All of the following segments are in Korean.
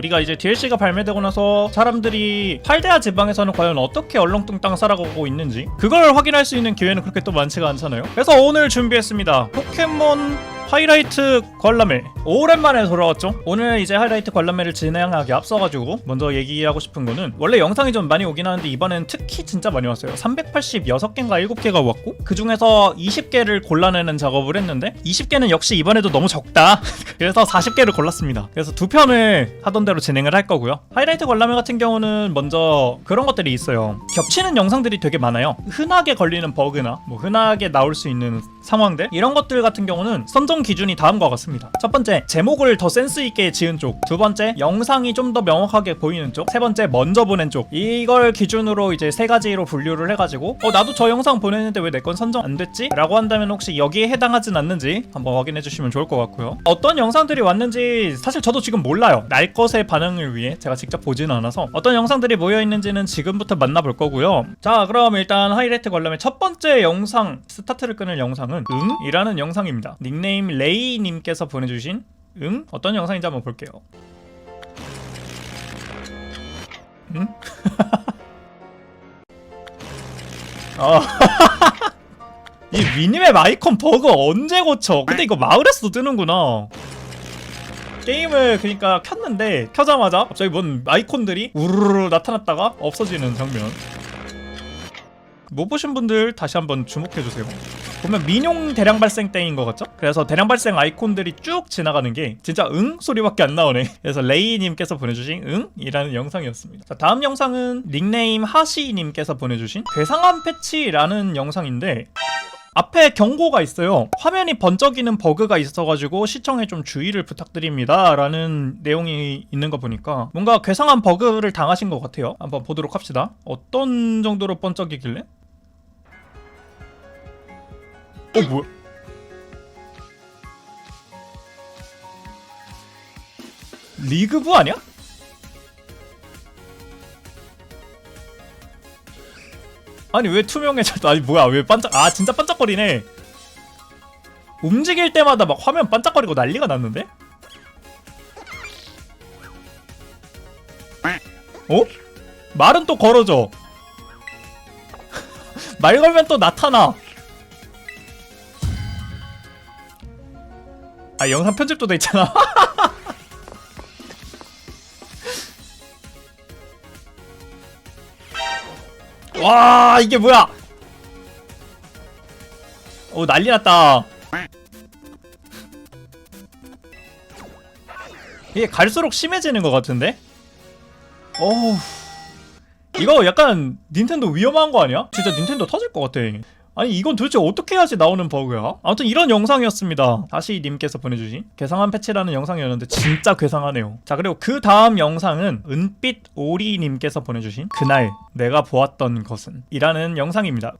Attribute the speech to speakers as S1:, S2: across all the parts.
S1: 우리가 이제 DLC가 발매되고 나서 사람들이 팔데아 지방에서는 과연 어떻게 얼렁뚱땅 살아가고 있는지 그걸 확인할 수 있는 기회는 그렇게 또 많지가 않잖아요. 그래서 오늘 준비했습니다. 포켓몬 하이라이트 관람회. 오랜만에 돌아왔죠? 오늘 이제 하이라이트 관람회를 진행하기 앞서가지고 먼저 얘기하고 싶은 거는 원래 영상이 좀 많이 오긴 하는데 이번엔 특히 진짜 많이 왔어요. 386개인가 7개가 왔고 그 중에서 20개를 골라내는 작업을 했는데 20개는 역시 이번에도 너무 적다. 그래서 40개를 골랐습니다. 그래서 두 편을 하던 대로 진행을 할 거고요. 하이라이트 관람회 같은 경우는 먼저 그런 것들이 있어요. 겹치는 영상들이 되게 많아요. 흔하게 걸리는 버그나 뭐 흔하게 나올 수 있는 상황들? 이런 것들 같은 경우는 선정 기준이 다음과 같습니다. 첫 번째 제목을 더 센스 있게 지은 쪽, 두 번째 영상이 좀 더 명확하게 보이는 쪽, 세 번째 먼저 보낸 쪽 이걸 기준으로 이제 세 가지로 분류를 해가지고 어 나도 저 영상 보냈는데 왜 내 건 선정 안 됐지? 라고 한다면 혹시 여기에 해당하진 않는지 한번 확인해 주시면 좋을 것 같고요. 어떤 영상들이 왔는지 사실 저도 지금 몰라요. 날 것의 반응을 위해 제가 직접 보지는 않아서 어떤 영상들이 모여 있는지는 지금부터 만나볼 거고요. 자 그럼 일단 하이라이트 관람의 첫 번째 영상 스타트를 끄는 영상은 응? 이라는 영상입니다. 닉네임 레이님께서 보내주신 응? 어떤 영상인지 한번 볼게요. 응? 어. 이 미니맵 아이콘 버그 언제 고쳐? 근데 이거 마을에서도 뜨는구나. 게임을 그러니까 켰는데 켜자마자 갑자기 뭔 아이콘들이 우르르 나타났다가 없어지는 장면. 못 보신 분들 다시 한번 주목해 주세요. 보면 민용 대량 발생 때인 것 같죠? 그래서 대량 발생 아이콘들이 쭉 지나가는 게 진짜 응 소리밖에 안 나오네. 그래서 레이님께서 보내주신 응이라는 영상이었습니다. 자 다음 영상은 닉네임 하시님께서 보내주신 괴상한 패치라는 영상인데 앞에 경고가 있어요. 화면이 번쩍이는 버그가 있어가지고 시청에 좀 주의를 부탁드립니다. 라는 내용이 있는 거 보니까 뭔가 괴상한 버그를 당하신 것 같아요. 한번 보도록 합시다. 어떤 정도로 번쩍이길래? 어, 뭐야? 리그부 아니야? 아니 왜 투명해졌다 아니 뭐야 왜 반짝 아 진짜 반짝거리네 움직일 때마다 막 화면 반짝거리고 난리가 났는데? 어? 말은 또 걸어져 말 걸면 또 나타나 아 영상 편집도 돼 있잖아. 와 이게 뭐야? 오 난리 났다. 이게 갈수록 심해지는 것 같은데? 어우. 이거 약간 닌텐도 위험한 거 아니야? 진짜 닌텐도 터질 것 같아 아니 이건 도대체 어떻게 해야지 나오는 버그야? 아무튼 이런 영상이었습니다 다시 님께서 보내주신 괴상한 패치라는 영상이었는데 진짜 괴상하네요 자 그리고 그 다음 영상은 은빛 오리 님께서 보내주신 그날 내가 보았던 것은 이라는 영상입니다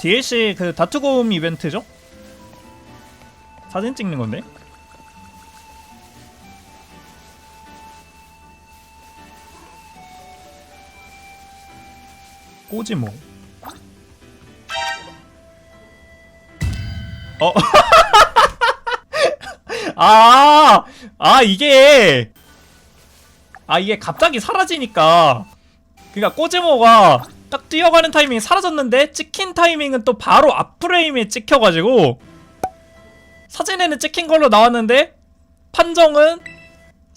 S1: DLC 그 다투곰 이벤트죠? 사진 찍는 건데? 꼬지모 어? 아, 아 이게. 아 이게 갑자기 사라지니까. 그러니까 꼬지모가 딱 뛰어가는 타이밍이 사라졌는데 찍힌 타이밍은 또 바로 앞 프레임에 찍혀가지고 사진에는 찍힌 걸로 나왔는데 판정은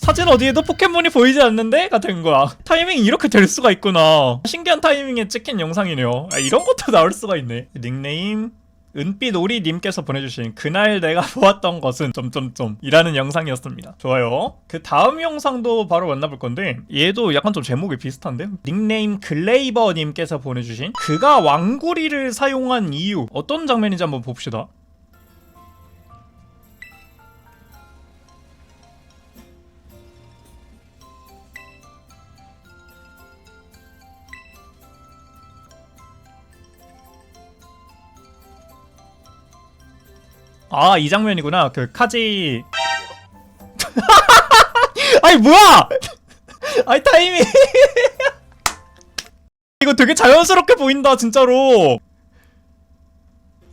S1: 사진 어디에도 포켓몬이 보이지 않는데? 가 된 거야. 타이밍이 이렇게 될 수가 있구나. 신기한 타이밍에 찍힌 영상이네요. 아, 이런 것도 나올 수가 있네. 닉네임 은빛 오리님께서 보내주신 그날 내가 보았던 것은 점점점 이라는 영상이었습니다. 좋아요. 그 다음 영상도 바로 만나볼 건데 얘도 약간 좀 제목이 비슷한데 닉네임 글레이버님께서 보내주신 그가 왕구리를 사용한 이유 어떤 장면인지 한번 봅시다. 아, 이 장면이구나. 그 카지 아니 뭐야? 아니 타이밍 이거 되게 자연스럽게 보인다 진짜로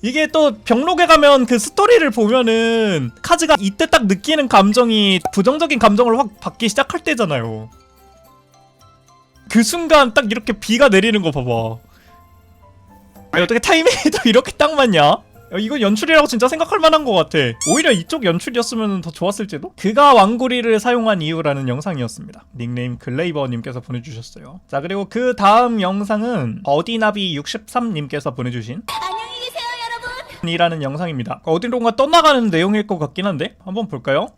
S1: 이게 또 병록에 가면 그 스토리를 보면은 카즈가 이때 딱 느끼는 감정이 부정적인 감정을 확 받기 시작할 때잖아요. 그 순간 딱 이렇게 비가 내리는 거 봐봐. 아니, 어떻게 타이밍도 이렇게 딱 맞냐? 야, 이건 연출이라고 진짜 생각할 만한 것 같아. 오히려 이쪽 연출이었으면 더 좋았을지도? 그가 왕구리를 사용한 이유라는 영상이었습니다. 닉네임 글레이버님께서 보내주셨어요. 자, 그리고 그 다음 영상은 어디나비63님께서 보내주신
S2: 안녕히 계세요, 여러분.
S1: 이라는 영상입니다. 어디론가 떠나가는 내용일 것 같긴 한데 한번 볼까요?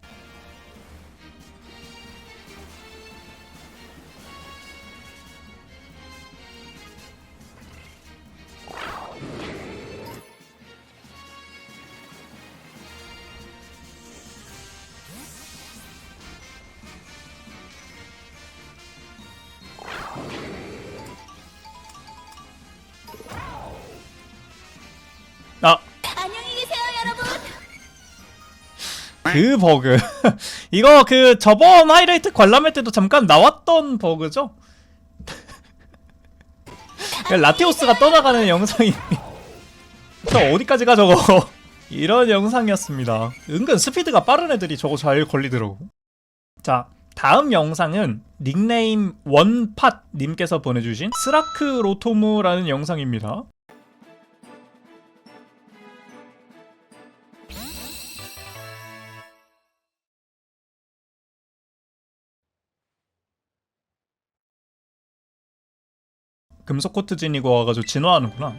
S1: 그 버그. 이거 그 저번 하이라이트 관람회 때도 잠깐 나왔던 버그죠? 라티오스가 떠나가는 영상이. 저 어디까지 가 저거? 이런 영상이었습니다. 은근 스피드가 빠른 애들이 저거 잘 걸리더라고. 자 다음 영상은 닉네임 원팟님께서 보내주신 스라크 로토무라는 영상입니다 금속 코트 지니고 와가지고 진화하는구나.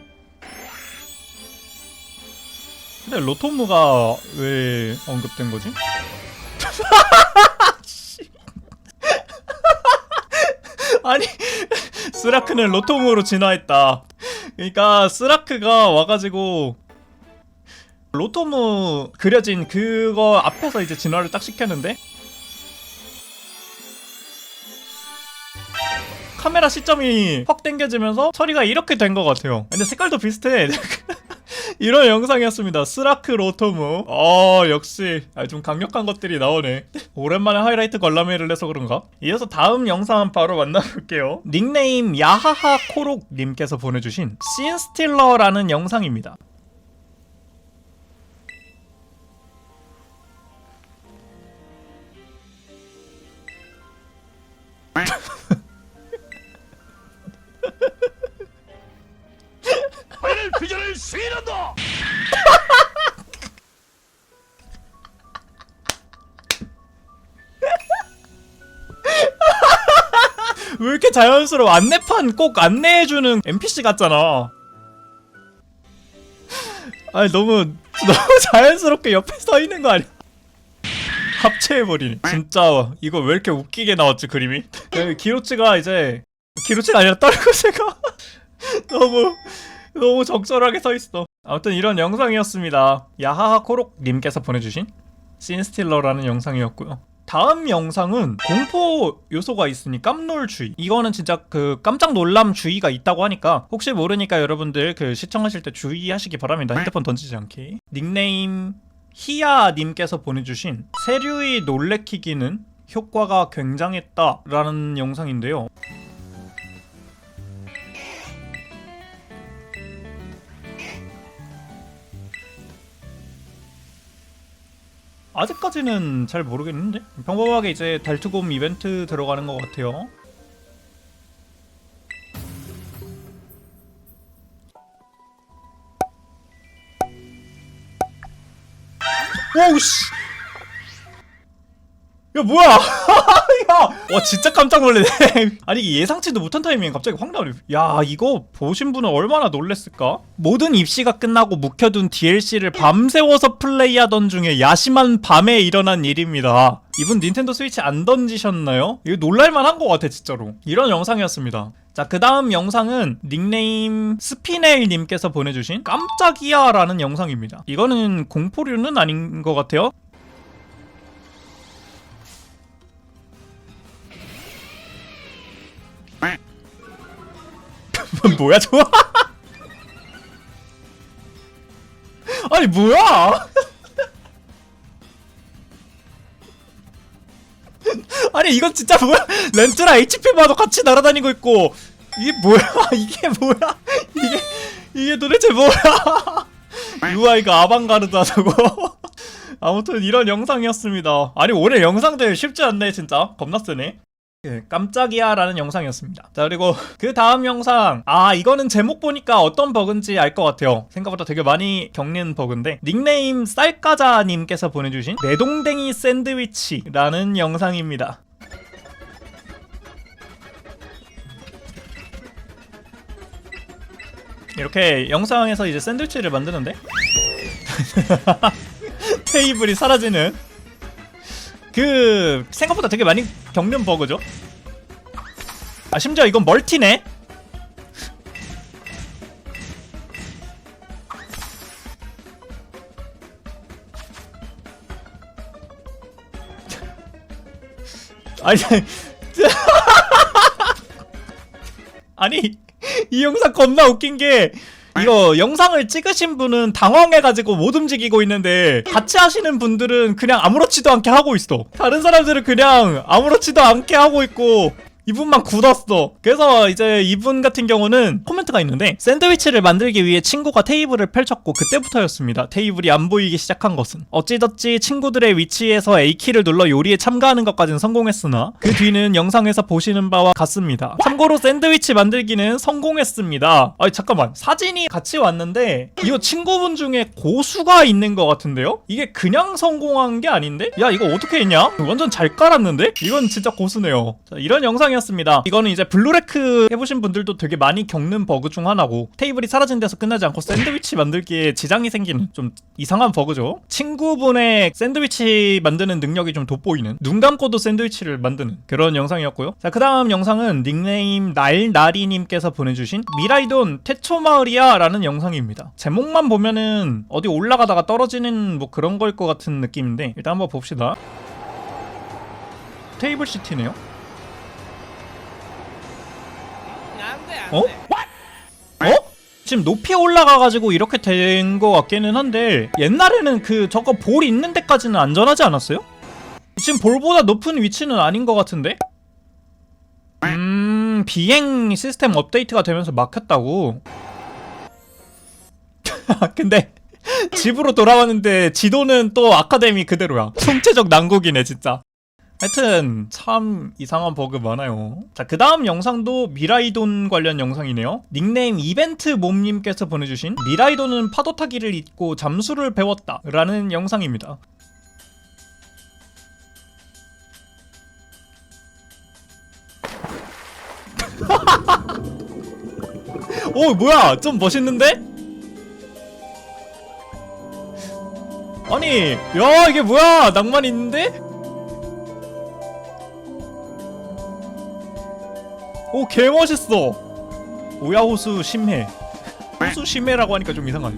S1: 근데 로토무가 왜 언급된 거지? 씨. 아니 스라크는 로토무로 진화했다. 그러니까 스라크가 와가지고 로토무 그려진 그거 앞에서 이제 진화를 딱 시켰는데 카메라 시점이 확 당겨지면서 처리가 이렇게 된 것 같아요. 근데 색깔도 비슷해. 이런 영상이었습니다. 스라크 로토무. 어 역시 아, 좀 강력한 것들이 나오네. 오랜만에 하이라이트 관람회를 해서 그런가? 이어서 다음 영상 바로 만나볼게요. 닉네임 야하하 코록님께서 보내주신 씬스틸러라는 영상입니다. 이렇게 자연스러워? 안내판 꼭 안내해주는 NPC 같잖아. 아니 너무 너무 자연스럽게 옆에 서 있는 거 아니야? 합체해버리네. 진짜 이거 왜 이렇게 웃기게 나왔지 그림이? 그 기로치가 이제 기로치가 아니라 떨구새가 너무 너무 적절하게 서 있어. 아무튼 이런 영상이었습니다. 야하하 코록님께서 보내주신 씬스틸러라는 영상이었고요. 다음 영상은 공포 요소가 있으니 깜놀 주의. 이거는 진짜 그 깜짝 놀람 주의가 있다고 하니까 혹시 모르니까 여러분들 그 시청하실 때 주의하시기 바랍니다. 핸드폰 던지지 않게. 닉네임 히야님께서 보내주신 세류의 놀래키기는 효과가 굉장했다 라는 영상인데요. 아직까지는 잘 모르겠는데 평범하게 이제 달투곰 이벤트 들어가는 것 같아요. 오우 씨. 야 뭐야? 야, 와 진짜 깜짝 놀래네. 아니 예상치도 못한 타이밍에 갑자기 확 나오네. 야 이거 보신 분은 얼마나 놀랬을까? 모든 입시가 끝나고 묵혀둔 DLC를 밤새워서 플레이하던 중에 야심한 밤에 일어난 일입니다. 이분 닌텐도 스위치 안 던지셨나요? 이거 놀랄만 한 것 같아 진짜로. 이런 영상이었습니다. 자, 그 다음 영상은 닉네임 스피네일님께서 보내주신 깜짝이야 라는 영상입니다. 이거는 공포류는 아닌 것 같아요. 뭐야 저거? 아니 뭐야? 아니 이건 진짜 뭐야? 렌트라 HP 봐도 같이 날아다니고 있고 이게 뭐야? 이게 뭐야? 이게 이게 도대체 뭐야? UI가 아방가르드하다고 아무튼 이런 영상이었습니다 아니 올해 영상들 쉽지 않네 진짜 겁나 쓰네 그 깜짝이야 라는 영상이었습니다. 자 그리고 그 다음 영상. 아 이거는 제목 보니까 어떤 버그인지 알 것 같아요. 생각보다 되게 많이 겪는 버그인데. 닉네임 쌀까자님께서 보내주신 내동댕이 샌드위치 라는 영상입니다. 이렇게 영상에서 이제 샌드위치를 만드는데? 테이블이 사라지는 그 생각보다 되게 많이 겪는 버그죠. 아 심지어 이건 멀티네. 아니 아니 이 영상 겁나 웃긴 게 이거 영상을 찍으신 분은 당황해가지고 못 움직이고 있는데 같이 하시는 분들은 그냥 아무렇지도 않게 하고 있어. 다른 사람들은 그냥 아무렇지도 않게 하고 있고 이분만 굳었어. 그래서 이제 이분 같은 경우는 코멘트가 있는데 샌드위치를 만들기 위해 친구가 테이블을 펼쳤고 그때부터였습니다. 테이블이 안 보이기 시작한 것은 어찌저찌 친구들의 위치에서 A키를 눌러 요리에 참가하는 것까지는 성공했으나 그 뒤는 영상에서 보시는 바와 같습니다. 참고로 샌드위치 만들기는 성공했습니다. 아니 잠깐만 사진이 같이 왔는데 이거 친구분 중에 고수가 있는 것 같은데요? 이게 그냥 성공한 게 아닌데? 야 이거 어떻게 했냐? 완전 잘 깔았는데? 이건 진짜 고수네요. 자, 이런 영상이 었습니다. 이거는 이제 블루레크 해보신 분들도 되게 많이 겪는 버그 중 하나고 테이블이 사라진 데서 끝나지 않고 샌드위치 만들기에 지장이 생기는 좀 이상한 버그죠. 친구분의 샌드위치 만드는 능력이 좀 돋보이는 눈 감고도 샌드위치를 만드는 그런 영상이었고요. 자, 그 다음 영상은 닉네임 날나리님께서 보내주신 미라이돈 태초마을이야 라는 영상입니다. 제목만 보면은 어디 올라가다가 떨어지는 뭐 그런 걸 것 같은 느낌인데 일단 한번 봅시다. 테이블 시티네요. 어? 어? 지금 높이 올라가가지고 이렇게 된것 같기는 한데 옛날에는 그 저거 볼 있는 데까지는 안전하지 않았어요? 지금 볼보다 높은 위치는 아닌 것 같은데? 음 비행 시스템 업데이트가 되면서 막혔다고 근데 집으로 돌아왔는데 지도는 또 아카데미 그대로야 총체적 난국이네 진짜 하여튼 참 이상한 버그 많아요. 자, 그 다음 영상도 미라이돈 관련 영상이네요. 닉네임 이벤트 몸님께서 보내주신 미라이돈은 파도 타기를 잊고 잠수를 배웠다 라는 영상입니다. 오 뭐야 좀 멋있는데? 아니 야 이게 뭐야 낭만 있는데? 오 개멋있어. 오야호수 심해. 호수 심해라고 하니까 좀 이상하네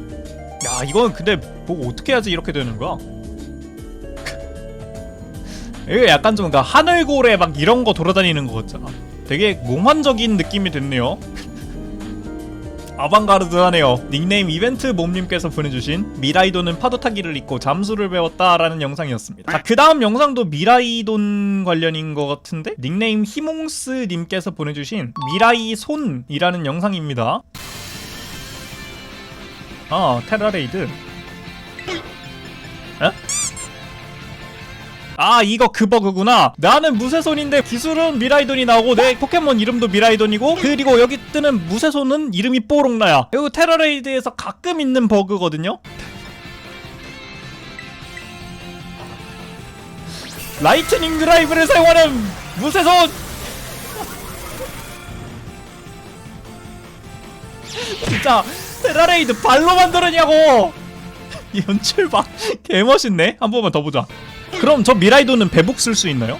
S1: 야 이건 근데 뭐 어떻게 해야지 이렇게 되는 거야? 이게 약간 좀 그러니까 하늘고래 막 이런 거 돌아다니는 거 같잖아. 되게 몽환적인 느낌이 됐네요 아방가르드하네요. 닉네임 이벤트 몸님께서 보내주신 미라이돈은 파도 타기를 잊고 잠수를 배웠다라는 영상이었습니다. 자, 그 다음 영상도 미라이돈 관련인 것 같은데 닉네임 히몽스님께서 보내주신 미라이 손이라는 영상입니다. 아 테라레이드. 에? 아 이거 그 버그구나. 나는 무쇠손인데 기술은 미라이돈이 나오고 내 포켓몬 이름도 미라이돈이고 그리고 여기 뜨는 무쇠손은 이름이 뽀록나야. 이거 테러레이드에서 가끔 있는 버그거든요? 라이트닝 드라이브를 사용하는 무쇠손! 진짜 테라레이드 발로 만들었냐고! 이 연출 봐. 개멋있네. 한 번만 더 보자 그럼 저 미라이도는 배복 쓸 수 있나요?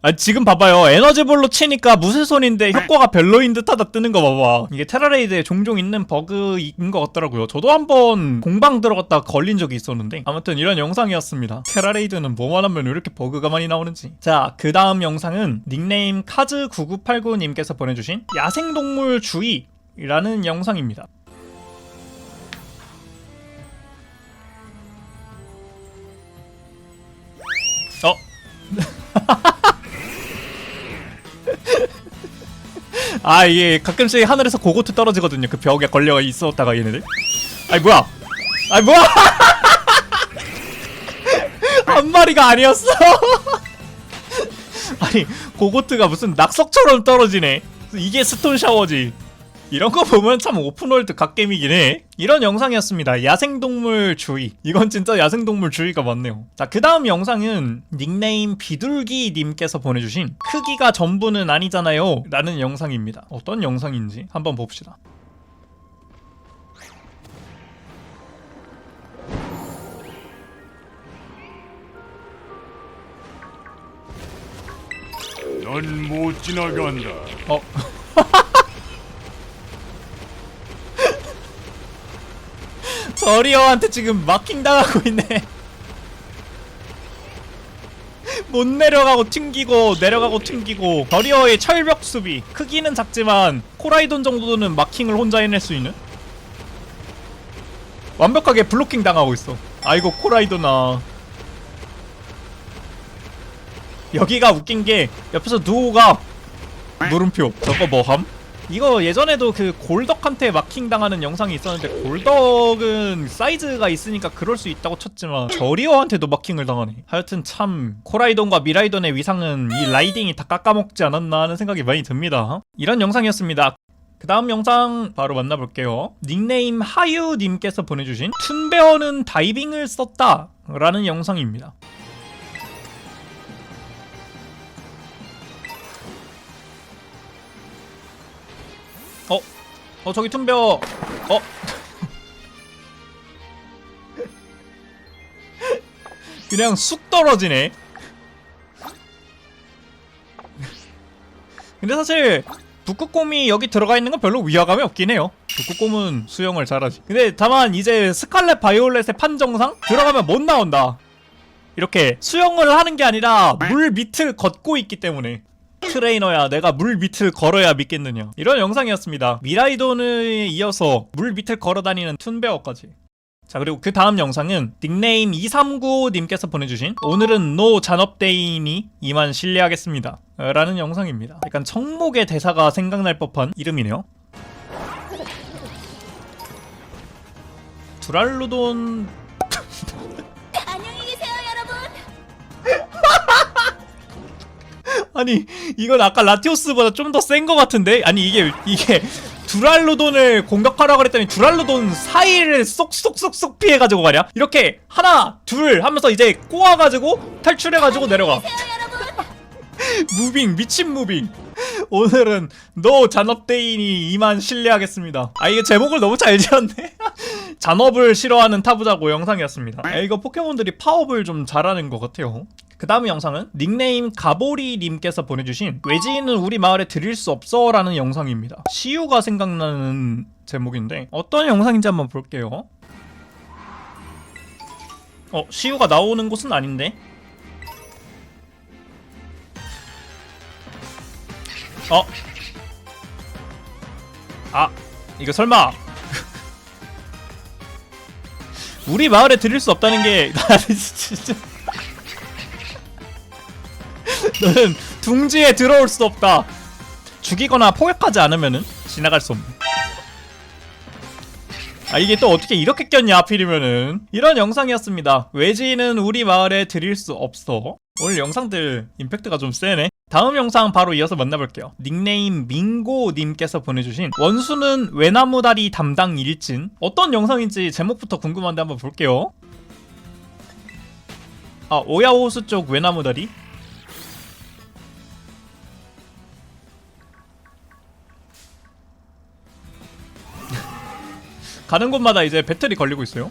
S1: 아 지금 봐봐요. 에너지볼로 치니까 무쇠손인데 효과가 별로인 듯하다 뜨는 거 봐봐. 이게 테라레이드에 종종 있는 버그인 것 같더라고요. 저도 한번 공방 들어갔다 걸린 적이 있었는데 아무튼 이런 영상이었습니다. 테라레이드는 뭐만 하면 왜 이렇게 버그가 많이 나오는지. 자 그 다음 영상은 닉네임 카즈9989님께서 보내주신 야생동물 주의 라는 영상입니다. 아 이게 가끔씩 하늘에서 고고트 떨어지거든요. 그 벽에 걸려 있었다가 얘네들. 아이 뭐야? 아이 뭐야? 한 마리가 아니었어. 아니 고고트가 무슨 낙석처럼 떨어지네. 이게 스톤 샤워지. 이런 거 보면 참 오픈월드 갓게임이긴 해 이런 영상이었습니다. 야생동물 주의. 이건 진짜 야생동물 주의가 맞네요. 자 그 다음 영상은 닉네임 비둘기님께서 보내주신 크기가 전부는 아니잖아요 라는 영상입니다. 어떤 영상인지 한번 봅시다.
S3: 넌 못 지나간다.
S1: 어 저리어한테 지금 마킹 당하고 있네. 못 내려가고 튕기고 내려가고 튕기고 저리어의 철벽 수비 크기는 작지만 코라이돈 정도는 마킹을 혼자 해낼 수 있는 완벽하게 블로킹 당하고 있어 아이고 코라이도나 여기가 웃긴 게 옆에서 누호가 물음표 저거 뭐함? 이거 예전에도 그 골덕한테 마킹 당하는 영상이 있었는데 골덕은 사이즈가 있으니까 그럴 수 있다고 쳤지만 저리어한테도 마킹을 당하네. 하여튼 참 코라이돈과 미라이돈의 위상은 이 라이딩이 다 깎아먹지 않았나 하는 생각이 많이 듭니다. 이런 영상이었습니다. 그 다음 영상 바로 만나볼게요. 닉네임 하유님께서 보내주신 툰베어는 다이빙을 썼다 라는 영상입니다 어 저기 툰베어. 어? 그냥 쑥 떨어지네. 근데 사실 북극곰이 여기 들어가 있는 건 별로 위화감이 없긴 해요. 북극곰은 수영을 잘하지. 근데 다만 이제 스칼렛 바이올렛의 판정상 들어가면 못 나온다. 이렇게 수영을 하는 게 아니라 물 밑을 걷고 있기 때문에 트레이너야 내가 물 밑을 걸어야 믿겠느냐. 이런 영상이었습니다. 미라이돈에 이어서 물 밑을 걸어다니는 툰베어까지. 자 그리고 그 다음 영상은 닉네임 2395님께서 보내주신 오늘은 노 잔업데이니 이만 실례하겠습니다. 라는 영상입니다. 약간 청목의 대사가 생각날 법한 이름이네요. 두랄로돈 아니 이건 아까 라티오스보다 좀 더 센 것 같은데? 아니 이게 이게 두랄로돈을 공격하라고 그랬더니 두랄로돈 사이를 쏙쏙쏙쏙 피해가지고 가냐 이렇게 하나 둘 하면서 이제 꼬아가지고 탈출해가지고 내려가. 무빙 미친 무빙. 오늘은 너 잔업대인이 이만 실례하겠습니다. 아 이게 제목을 너무 잘 지었네. 잔업을 싫어하는 타부자고 영상이었습니다. 아, 이거 포켓몬들이 파업을 좀 잘하는 것 같아요 그 다음 영상은 닉네임 가보리님께서 보내주신 외지인은 우리 마을에 들일 수 없어 라는 영상입니다. 시우가 생각나는 제목인데 어떤 영상인지 한번 볼게요. 어 시우가 나오는 곳은 아닌데? 어? 아, 이거 설마. 우리 마을에 들일 수 없다는 게 진짜 너는 둥지에 들어올 수 없다. 죽이거나 포획하지 않으면은 지나갈 수 없네. 아 이게 또 어떻게 이렇게 꼈냐 하필이면은. 이런 영상이었습니다. 외지인은 우리 마을에 들일 수 없어. 오늘 영상들 임팩트가 좀 세네. 다음 영상 바로 이어서 만나볼게요. 닉네임 민고님께서 보내주신 원수는 외나무다리 담당 일진. 어떤 영상인지 제목부터 궁금한데 한번 볼게요. 아 오야호수 쪽 외나무다리 가는 곳마다 이제 배터리 걸리고 있어요.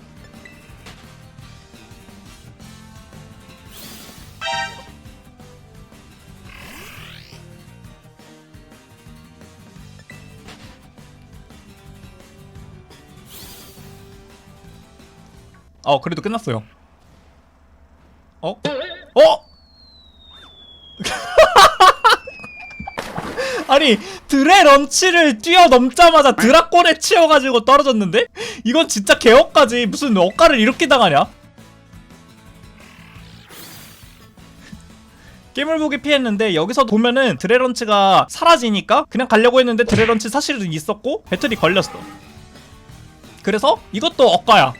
S1: 어, 그래도 끝났어요. 어? 어? 아니, 드레 런치를 뛰어넘자마자 드라곤에 치여가지고 떨어졌는데? 이건 진짜 개업까지 무슨 억가를 이렇게 당하냐? 깨물보기 피했는데 여기서 보면은 드레런치가 사라지니까 그냥 가려고 했는데 드레런치 사실은 있었고 배틀이 걸렸어 그래서 이것도 억가야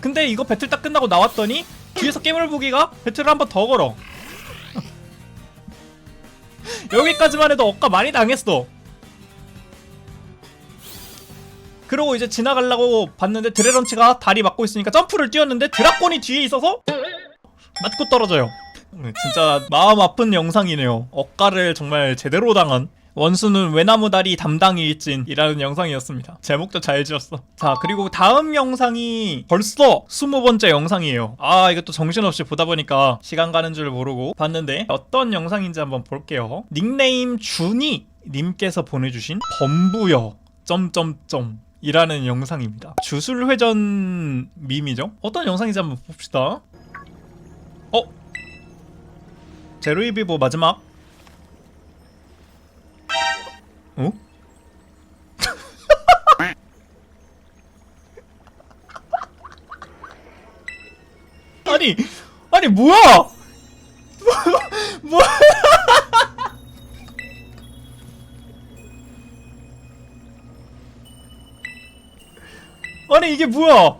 S1: 근데 이거 배틀 딱 끝나고 나왔더니 뒤에서 깨물보기가 배틀을 한 번 더 걸어 여기까지만 해도 억가 많이 당했어. 그러고 이제 지나가려고 봤는데 드레런치가 다리 막고 있으니까 점프를 뛰었는데 드라곤이 뒤에 있어서 맞고 떨어져요. 네, 진짜 마음 아픈 영상이네요. 억가를 정말 제대로 당한 원수는 외나무 다리 담당 일진이라는 영상이었습니다. 제목도 잘 지었어. 자 그리고 다음 영상이 벌써 20번째 영상이에요. 아 이것도 정신없이 보다 보니까 시간 가는 줄 모르고 봤는데 어떤 영상인지 한번 볼게요. 닉네임 준이 님께서 보내주신 범부여 점점점 이라는 영상입니다. 주술회전 밈이죠? 어떤 영상인지 한번 봅시다. 어? 제로이비보 마지막 어? 아니 아니 뭐야? 뭐 아니 이게 뭐야?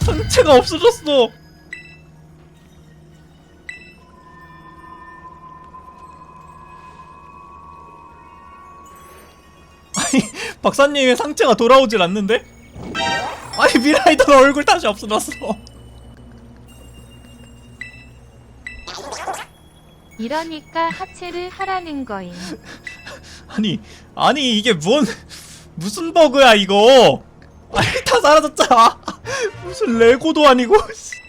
S1: 상체가 없어졌어 박사님의 상체가 돌아오질 않는데? 아니 미라이더 얼굴 다시 없어졌어
S4: 이러니까 하체를 하라는 거임.
S1: 아니 아니 이게 뭔 무슨 버그야 이거 아니 다 사라졌잖아 무슨 레고도 아니고 씨.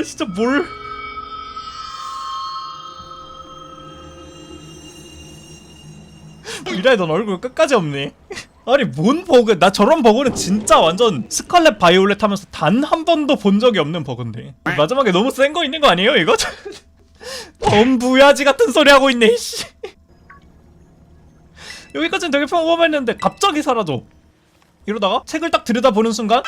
S1: 아니 진짜 뭘. 미라이 넌 얼굴 끝까지 없네 아니 뭔 버그 나 저런 버그는 진짜 완전 스칼렛 바이올렛 하면서 단 한 번도 본 적이 없는 버그인데. 마지막에 너무 센 거 있는 거 아니에요 이거? 범부야지 같은 소리 하고 있네 씨. 여기까지는 되게 평범했는데 갑자기 사라져. 이러다가 책을 딱 들여다보는 순간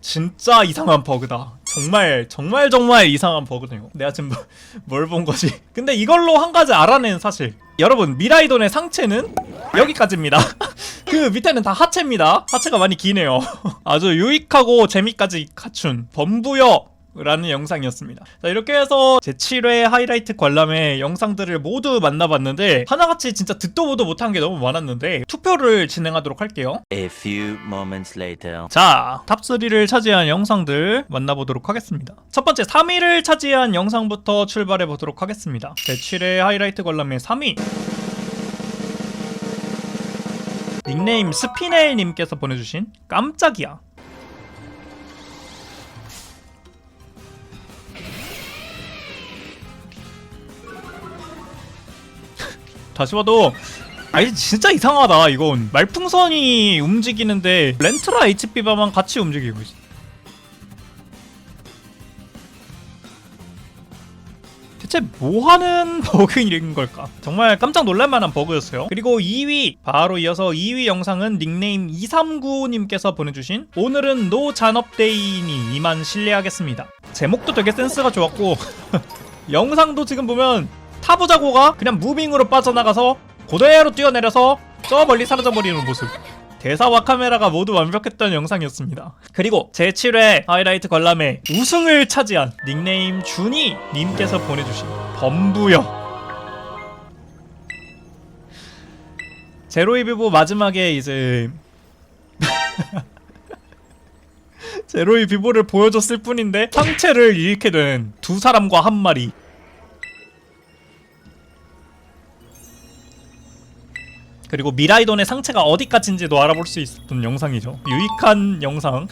S1: 진짜 이상한 버그다 정말 정말 정말 이상한 버그네요. 내가 지금 뭘 본 거지? 근데 이걸로 한 가지 알아낸 사실. 여러분 미라이돈의 상체는 여기까지입니다. 그 밑에는 다 하체입니다. 하체가 많이 기네요. 아주 유익하고 재미까지 갖춘 범부여 라는 영상이었습니다. 자, 이렇게 해서 제 7회 하이라이트 관람의 영상들을 모두 만나봤는데 하나같이 진짜 듣도 보도 못한 게 너무 많았는데 투표를 진행하도록 할게요.
S5: A few moments later.
S1: 자, 탑3를 차지한 영상들 만나보도록 하겠습니다. 첫 번째 3위를 차지한 영상부터 출발해 보도록 하겠습니다. 제 7회 하이라이트 관람의 3위. 닉네임 스피넬님께서 보내주신 깜짝이야. 다시 봐도 아니 진짜 이상하다 이건. 말풍선이 움직이는데 렌트라 HP바만 같이 움직이고 있어. 대체 뭐하는 버그인 걸까? 정말 깜짝 놀랄만한 버그였어요. 그리고 2위 바로 이어서 2위 영상은 닉네임 2395님께서 보내주신 오늘은 노 잔업데이니 이만 실례하겠습니다. 제목도 되게 센스가 좋았고 영상도 지금 보면 타부자고가 그냥 무빙으로 빠져나가서 고대로 뛰어내려서 저 멀리 사라져버리는 모습. 대사와 카메라가 모두 완벽했던 영상이었습니다. 그리고 제7회 하이라이트 관람에 우승을 차지한 닉네임 준이 님께서 보내주신 범부여. 제로이 비보 마지막에 이제 제로이 비보를 보여줬을 뿐인데 상체를 잃게 된 두 사람과 한 마리 그리고 미라이돈의 상체가 어디까지인지도 알아볼 수 있었던 영상이죠. 유익한 영상.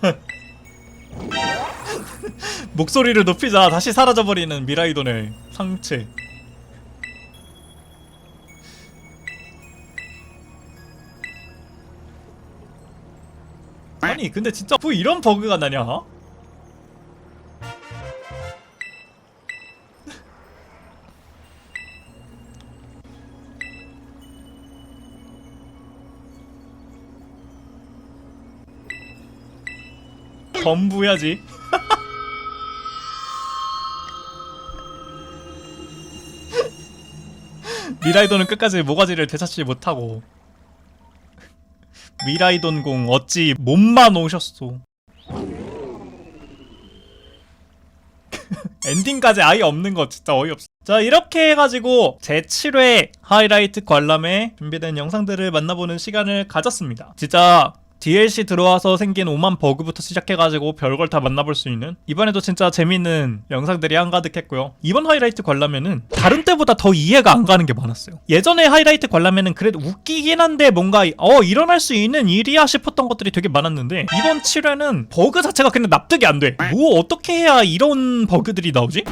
S1: 목소리를 높이자 다시 사라져버리는 미라이돈의 상체. 아니 근데 진짜 뭐 이런 버그가 나냐? 범부야지 미라이돈은 끝까지 모가지를 되찾지 못하고 미라이돈 공 어찌 몸만 오셨소? 엔딩까지 아예 없는 거 진짜 어이없어. 자 이렇게 해가지고 제7회 하이라이트 관람에 준비된 영상들을 만나보는 시간을 가졌습니다. 진짜 DLC 들어와서 생긴 오만 버그부터 시작해가지고 별걸 다 만나볼 수 있는 이번에도 진짜 재밌는 영상들이 한가득했고요. 이번 하이라이트 관람에는 다른 때보다 더 이해가 안 가는 게 많았어요. 예전에 하이라이트 관람에는 그래도 웃기긴 한데 뭔가 어 일어날 수 있는 일이야 싶었던 것들이 되게 많았는데 이번 7회는 버그 자체가 그냥 납득이 안돼뭐 어떻게 해야 이런 버그들이 나오지?